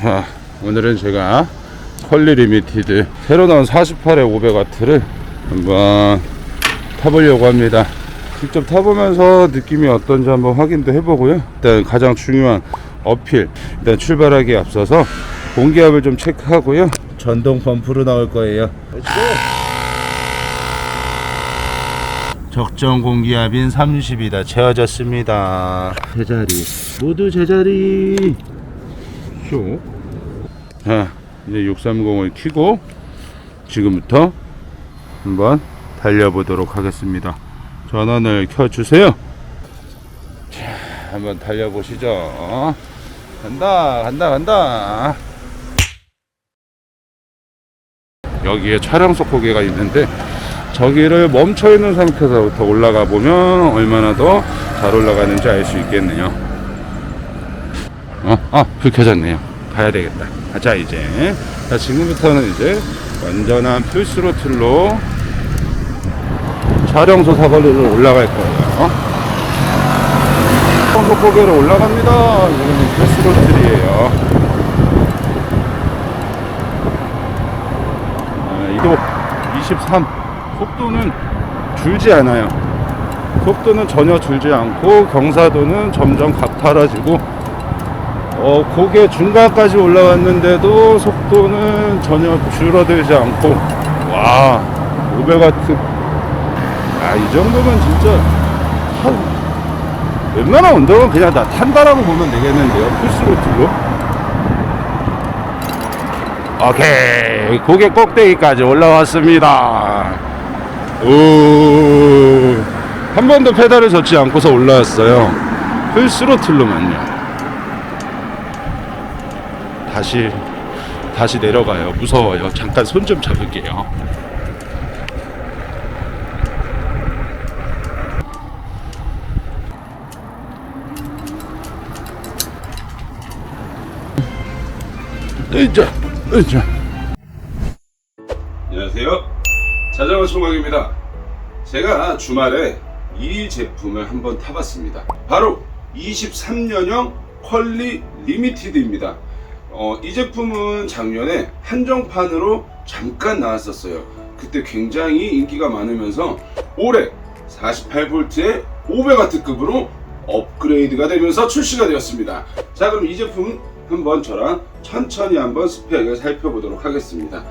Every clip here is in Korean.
자, 오늘은 제가 컬리 리미티드 새로 나온 48의 500W를 한번 타보려고 합니다. 직접 타보면서 느낌이 어떤지 한번 확인도 해보고요. 일단 가장 중요한 어필, 일단 출발하기에 앞서서 공기압을 좀 체크하고요. 전동 펌프로 나올 거예요. 적정 공기압인 30이다 채워졌습니다. 제자리 모두 제자리. 쇼. 자, 이제 630을 켜고 지금부터 한번 달려보도록 하겠습니다. 전원을 켜주세요. 자, 한번 달려보시죠. 간다, 간다, 간다. 여기에 차량 속고개가 있는데 저기를 멈춰 있는 상태에서부터 올라가 보면 얼마나 더 잘 올라가는지 알 수 있겠네요. 어, 아, 불 켜졌네요. 가야 되겠다. 가자, 이제. 자, 지금부터는 이제 완전한 풀스로틀로 촬영소 사거리로 올라갈 거예요. 촬영소 고개로 올라갑니다. 이거는 풀스로틀이에요. 아, 이도 23. 속도는 줄지 않아요. 속도는 전혀 줄지 않고 경사도는 점점 가파라지고 어, 고개 중간까지 올라왔는데도 속도는 전혀 줄어들지 않고 와 500와트 아 이 정도면 진짜 한, 웬만한 운동은 그냥 다 탄다라고 보면 되겠는데요 풀스로틀로? 오케이 고개 꼭대기까지 올라왔습니다. 오한 번도 페달을 젓지 않고서 올라왔어요. 풀스로틀로만요 다시 다시 내려가요. 무서워요. 잠깐 손 좀 잡을게요. 으자, 으자. 안녕하세요. 자전거 총각입니다. 제가 주말에 이 제품을 한번 타봤습니다. 바로 23년형 퀄리 리미티드입니다. 어, 이 제품은 작년에 한정판으로 잠깐 나왔었어요. 그때 굉장히 인기가 많으면서 올해 48V의 500W급으로 업그레이드가 되면서 출시가 되었습니다. 자, 그럼 이 제품 한번 저랑 천천히 한번 스펙을 살펴보도록 하겠습니다.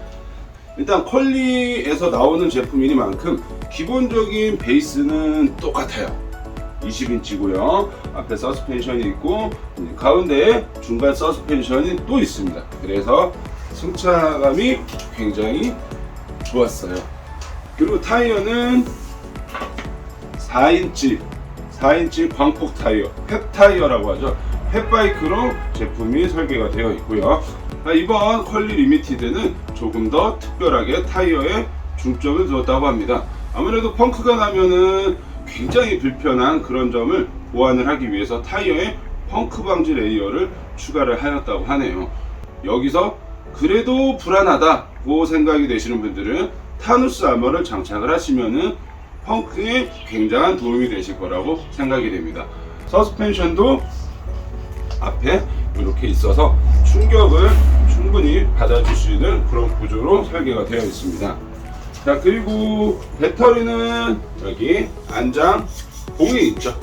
일단 퀄리에서 나오는 제품이니만큼 기본적인 베이스는 똑같아요. 20인치고요. 앞에 서스펜션이 있고 가운데에 중간 서스펜션이 또 있습니다. 그래서 승차감이 굉장히 좋았어요. 그리고 타이어는 4인치 4인치 광폭 타이어, 햅 타이어라고 하죠. 햅바이크로 제품이 설계가 되어 있고요. 아, 이번 퀄리 리미티드는 조금 더 특별하게 타이어에 중점을 두었다고 합니다. 아무래도 펑크가 나면은 굉장히 불편한 그런 점을 보완을 하기 위해서 타이어에 펑크 방지 레이어를 추가를 하였다고 하네요. 여기서 그래도 불안하다고 생각이 되시는 분들은 타누스 아머를 장착을 하시면은 펑크에 굉장한 도움이 되실 거라고 생각이 됩니다. 서스펜션도 앞에 이렇게 있어서 충격을 충분히 받아줄 수 있는 그런 구조로 설계가 되어 있습니다. 자 그리고 배터리는 여기 안장 봉이 있죠.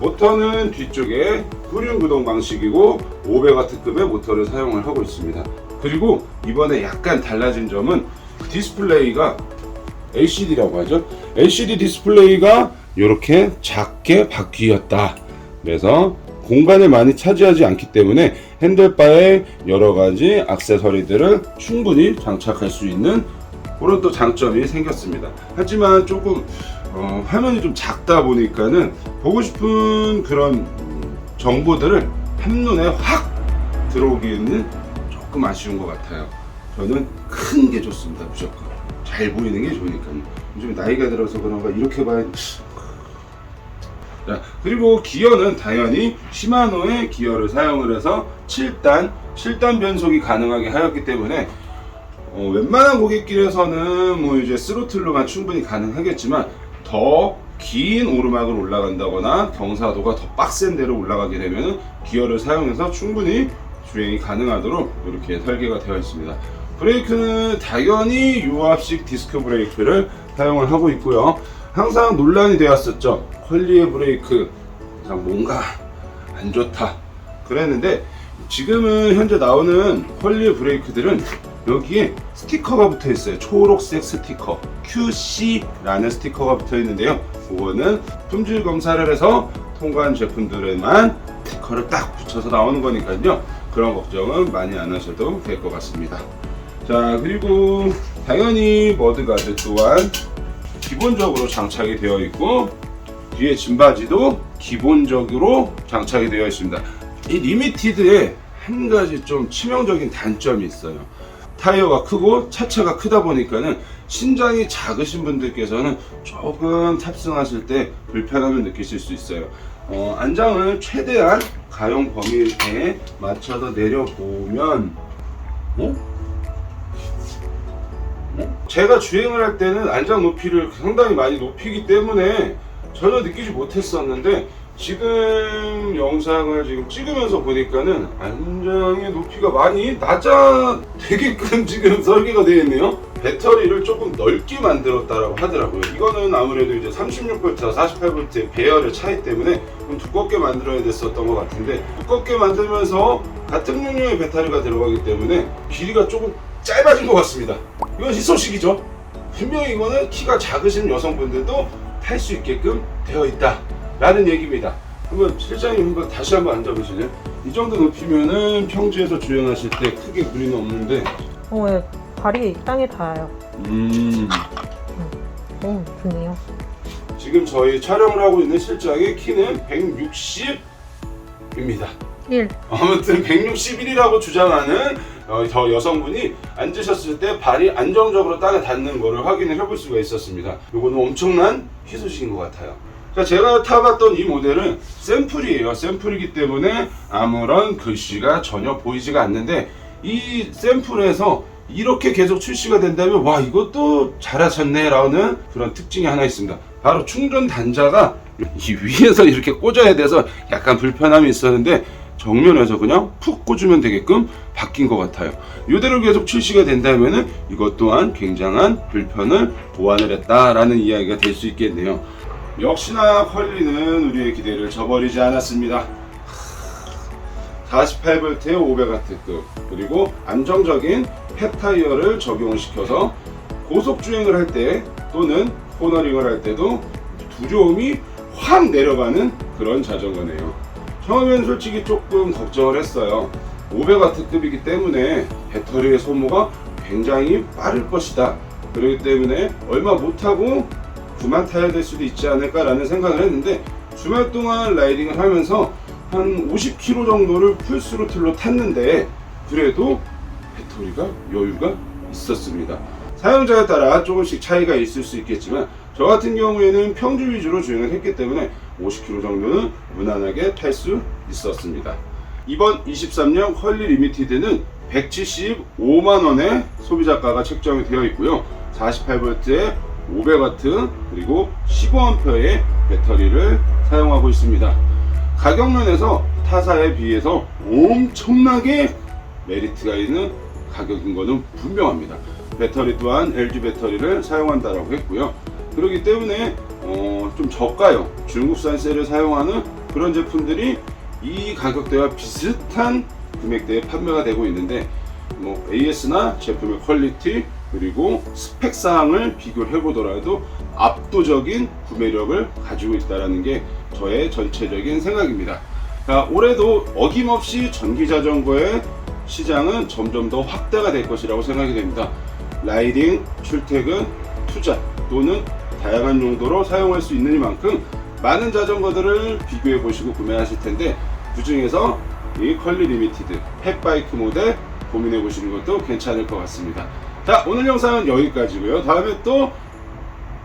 모터는 뒤쪽에 후륜 구동 방식이고 500W급의 모터를 사용을 하고 있습니다. 그리고 이번에 약간 달라진 점은 디스플레이가 LCD라고 하죠. LCD 디스플레이가 이렇게 작게 바뀌었다. 그래서 공간을 많이 차지하지 않기 때문에 핸들바에 여러 가지 액세서리들을 충분히 장착할 수 있는 그런 또 장점이 생겼습니다. 하지만 조금 어, 화면이 좀 작다 보니까는 보고 싶은 그런 음, 정보들을 한눈에 확 들어오기는 조금 아쉬운 것 같아요. 저는 큰 게 좋습니다. 무조건 잘 보이는 게 좋으니까요. 좀 나이가 들어서 그런가 이렇게 봐야 자, 그리고 기어는 당연히 시마노의 기어를 사용을 해서 7단, 7단 변속이 가능하게 하였기 때문에 어, 웬만한 고객길에서는 뭐 이제 스로틀로만 충분히 가능하겠지만 더 긴 오르막을 올라간다거나 경사도가 더 빡센 데로 올라가게 되면 기어를 사용해서 충분히 주행이 가능하도록 이렇게 설계가 되어 있습니다. 브레이크는 당연히 유압식 디스크 브레이크를 사용을 하고 있고요. 항상 논란이 되었었죠. 컬리의 브레이크 참 뭔가 안 좋다. 그랬는데 지금은 현재 나오는 컬리의 브레이크들은 여기에 스티커가 붙어 있어요. 초록색 스티커 QC라는 스티커가 붙어 있는데요. 그거는 품질 검사를 해서 통과한 제품들에만 스티커를 딱 붙여서 나오는 거니까요. 그런 걱정은 많이 안 하셔도 될 것 같습니다. 자 그리고 당연히 머드 가드 또한 기본적으로 장착이 되어 있고 뒤에 짐바지도 기본적으로 장착이 되어 있습니다. 이 리미티드에 한 가지 좀 치명적인 단점이 있어요. 타이어가 크고 차체가 크다 보니까는 신장이 작으신 분들께서는 조금 탑승하실 때 불편함을 느끼실 수 있어요. 어, 안장을 최대한 가용 범위 내에 맞춰서 내려보면 어? 제가 주행을 할 때는 안장 높이를 상당히 많이 높이기 때문에 전혀 느끼지 못했었는데 지금 영상을 지금 찍으면서 보니까는 안장의 높이가 많이 낮아 되게끔 지금 설계가 되어 있네요. 배터리를 조금 넓게 만들었다라고 하더라고요. 이거는 아무래도 이제 36V와 48V의 배열의 차이 때문에 좀 두껍게 만들어야 됐었던 것 같은데 두껍게 만들면서 같은 용량의 배터리가 들어가기 때문에 길이가 조금 짧아진 것 같습니다. 이건 희소식이죠. 분명히 이거는 키가 작으신 여성분들도 탈 수 있게끔 되어 있다 라는 얘기입니다. 한번 실장님 한번 다시 한번 앉아보실래요? 이 정도 높이면은 평지에서 주행하실 때 크게 무리는 없는데 어, 예. 발이 땅에 닿아요. 음 오, 좋네요. 지금 저희 촬영을 하고 있는 실장의 키는 160입니다. 1. 아무튼 161이라고 주장하는 어, 저 여성분이 앉으셨을 때 발이 안정적으로 땅에 닿는 것을 확인을 해볼 수가 있었습니다. 이거는 엄청난 희소식인 것 같아요. 자, 제가 타봤던 이 모델은 샘플이에요. 샘플이기 때문에 아무런 글씨가 전혀 보이지가 않는데 이 샘플에서 이렇게 계속 출시가 된다면 와 이것도 잘하셨네라는 그런 특징이 하나 있습니다. 바로 충전 단자가 이 위에서 이렇게 꽂아야 돼서 약간 불편함이 있었는데 정면에서 그냥 푹 꽂으면 되게끔 바뀐 것 같아요. 이대로 계속 출시가 된다면은 이것 또한 굉장한 불편을 보완을 했다라는 이야기가 될 수 있겠네요. 역시나 컬리는 우리의 기대를 저버리지 않았습니다. 48V의 500W급 그리고 안정적인 폐타이어를 적용시켜서 고속 주행을 할 때 또는 코너링을 할 때도 두려움이 확 내려가는 그런 자전거네요. 처음엔 솔직히 조금 걱정을 했어요. 500W급이기 때문에 배터리의 소모가 굉장히 빠를 것이다. 그렇기 때문에 얼마 못하고 그만 타야 될 수도 있지 않을까라는 생각을 했는데 주말 동안 라이딩을 하면서 한 50km 정도를 풀스로틀로 탔는데 그래도 배터리가 여유가 있었습니다. 사용자에 따라 조금씩 차이가 있을 수 있겠지만 저 같은 경우에는 평주 위주로 주행을 했기 때문에 50km 정도는 무난하게 탈 수 있었습니다. 이번 23년 컬리 리미티드는 175만 원의 소비자가가 책정이 되어 있고요. 48V의 500W 그리고 15A의 배터리를 사용하고 있습니다. 가격 면에서 타사에 비해서 엄청나게 메리트가 있는 가격인 것은 분명합니다. 배터리 또한 LG 배터리를 사용한다라고 했고요. 그렇기 때문에 어, 좀 저가요. 중국산 셀을 사용하는 그런 제품들이 이 가격대와 비슷한 금액대에 판매가 되고 있는데 뭐 AS나 제품의 퀄리티 그리고 스펙 사항을 비교를 해보더라도 압도적인 구매력을 가지고 있다는 게 저의 전체적인 생각입니다. 자, 올해도 어김없이 전기 자전거의 시장은 점점 더 확대가 될 것이라고 생각이 됩니다. 라이딩, 출퇴근, 투자 또는 다양한 용도로 사용할 수 있는 이만큼 많은 자전거들을 비교해 보시고 구매하실 텐데 그 중에서 이 컬리 리미티드 펫바이크 모델 고민해 보시는 것도 괜찮을 것 같습니다. 자 오늘 영상은 여기까지고요. 다음에 또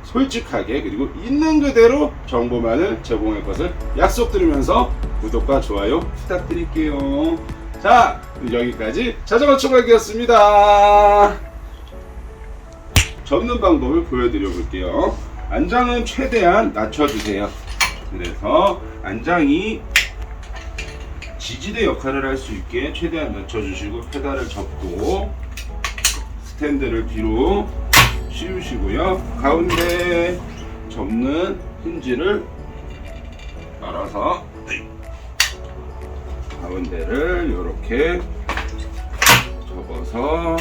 솔직하게 그리고 있는 그대로 정보만을 제공할 것을 약속드리면서 구독과 좋아요 부탁드릴게요. 자 여기까지 자전거 총각이었습니다. 접는 방법을 보여드려 볼게요. 안장은 최대한 낮춰주세요. 그래서 안장이 지지대 역할을 할 수 있게 최대한 낮춰주시고 페달을 접고 스탠드를 뒤로 씌우시고요. 가운데 접는 힌지를 알아서 가운데를 이렇게 접어서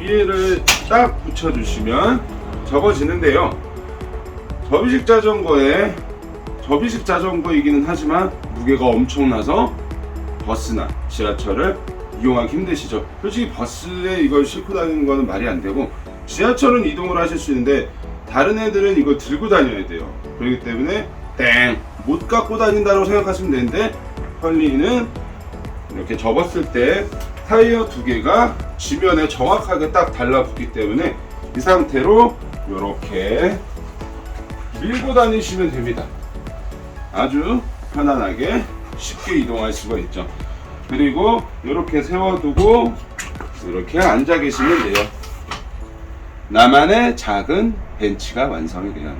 뒤에를 딱 붙여주시면 접어지는데요. 접이식 자전거에 접이식 자전거이기는 하지만 무게가 엄청나서 버스나 지하철을 이용하기 힘드시죠. 솔직히 버스에 이걸 싣고 다니는 거는 말이 안 되고 지하철은 이동을 하실 수 있는데 다른 애들은 이걸 들고 다녀야 돼요. 그렇기 때문에 땡! 못 갖고 다닌다고 생각하시면 되는데 헐리는 이렇게 접었을 때 타이어 두 개가 지면에 정확하게 딱 달라붙기 때문에 이 상태로 이렇게 밀고 다니시면 됩니다. 아주 편안하게 쉽게 이동할 수가 있죠. 그리고 이렇게 세워두고 이렇게 앉아 계시면 돼요. 나만의 작은 벤치가 완성이 돼요.